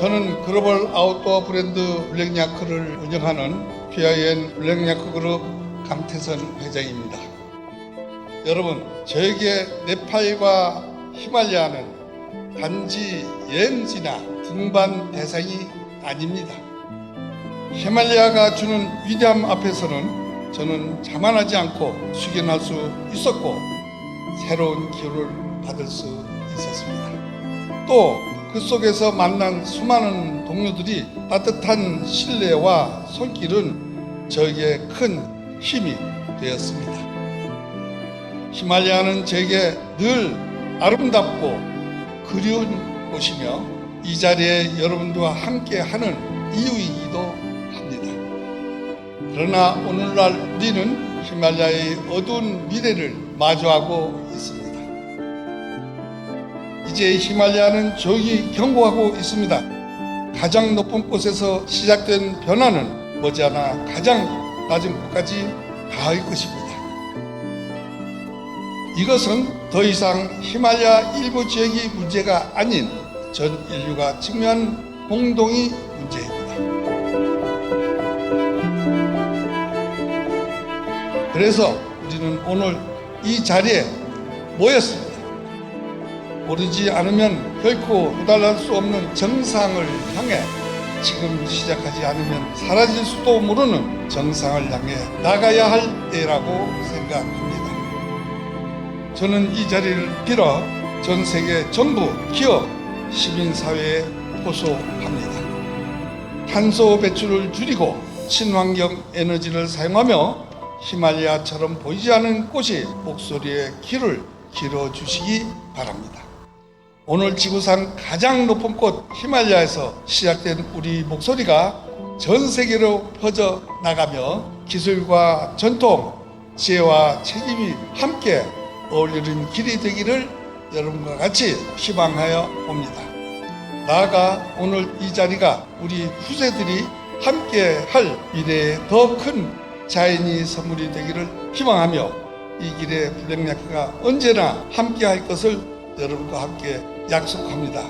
저는 글로벌 아웃도어 브랜드 블랙야크를 운영하는 PIN 블랙야크 그룹 강태선 회장입니다. 여러분, 저에게 네팔과 히말라야는 단지 여행지나 등반 대상이 아닙니다. 히말라야가 주는 위대함 앞에서는 저는 자만하지 않고 숙연할 수 있었고 새로운 기회를 받을 수 있었습니다. 또 그 속에서 만난 수많은 동료들이 따뜻한 신뢰와 손길은 저에게 큰 힘이 되었습니다. 히말라야는 제게 늘 아름답고 그리운 곳이며 이 자리에 여러분들과 함께 하는 이유이기도 합니다. 그러나 오늘날 우리는 히말라야의 어두운 미래를 마주하고 있습니다. 이제 히말라야는 조기 경고하고 있습니다. 가장 높은 곳에서 시작된 변화는 머지않아 가장 낮은 곳까지 닿을 것입니다. 이것은 더 이상 히말라야 일부 지역이 문제가 아닌 전 인류가 직면한 공동의 문제입니다. 그래서 우리는 오늘 이 자리에 모였습니다. 모르지 않으면 결코 도달할 수 없는 정상을 향해 지금 시작하지 않으면 사라질 수도 모르는 정상을 향해 나가야 할 때라고 생각합니다. 저는 이 자리를 빌어 전 세계 정부, 기업, 시민사회에 호소합니다. 탄소 배출을 줄이고 친환경 에너지를 사용하며 히말라야처럼 보이지 않는 곳이 목소리의 길을 길어주시기 바랍니다. 오늘 지구상 가장 높은 곳 히말라야에서 시작된 우리 목소리가 전 세계로 퍼져 나가며 기술과 전통, 지혜와 책임이 함께 어울리는 길이 되기를 여러분과 같이 희망하여 봅니다. 나아가 오늘 이 자리가 우리 후세들이 함께 할 미래에 더 큰 자연이 선물이 되기를 희망하며 이 길에 블랙야크가 언제나 함께 할 것을 여러분과 함께 약속합니다.